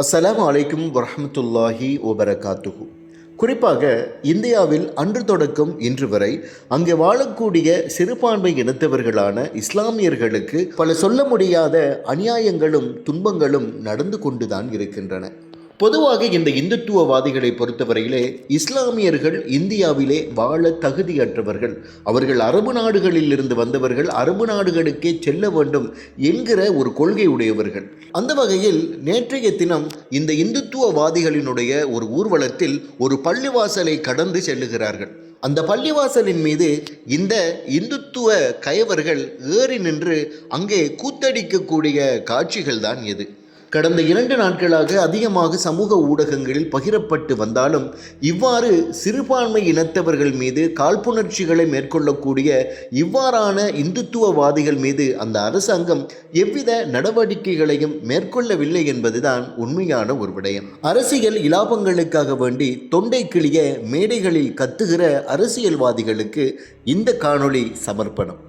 அஸ்ஸலாமு அலைக்கும் வரமத்துல்லாஹி வபரகாத்துஹு. குறிப்பாக இந்தியாவில் அன்று தொடக்கம் இன்று வரை அங்கே வாழக்கூடிய சிறுபான்மை இனத்தவர்களான இஸ்லாமியர்களுக்கு பல சொல்ல முடியாத அநியாயங்களும் துன்பங்களும் நடந்து கொண்டுதான் இருக்கின்றன. பொதுவாக இந்த இந்துத்துவவாதிகளை பொறுத்தவரையிலே இஸ்லாமியர்கள் இந்தியாவிலே வாழ தகுதியற்றவர்கள். அவர்கள் அரபு நாடுகளில் இருந்து வந்தவர்கள் அரபு நாடுகளுக்கே செல்ல வேண்டும் என்கிற ஒரு கொள்கை உடையவர்கள். அந்த வகையில் நேற்றைய தினம் இந்த இந்துத்துவவாதிகளினுடைய ஒரு ஊர்வலத்தில் ஒரு பள்ளிவாசலை கடந்து செல்லுகிறார்கள். அந்த பள்ளிவாசலின் மீது இந்த இந்துத்துவ கயவர்கள் ஏறி நின்று அங்கே கூத்தடிக்கக்கூடிய காட்சிகள் தான் எது. கடந்த இரண்டு நாட்களாக அதிகமாக சமூக ஊடகங்களில் பகிரப்பட்டு வந்தாலும் இவ்வாறு சிறுபான்மை இனத்தவர்கள் மீது காழ்ப்புணர்ச்சிகளை மேற்கொள்ளக்கூடிய இவ்வாறான இந்துத்துவவாதிகள் மீது அந்த அரசாங்கம் எவ்வித நடவடிக்கைகளையும் மேற்கொள்ளவில்லை என்பதுதான் உண்மையான ஒரு விடயம். அரசியல் இலாபங்களுக்காக வேண்டி தொண்டை கிளிய மேடைகளில் கத்துகிற அரசியல்வாதிகளுக்கு இந்த காணொளி சமர்ப்பணம்.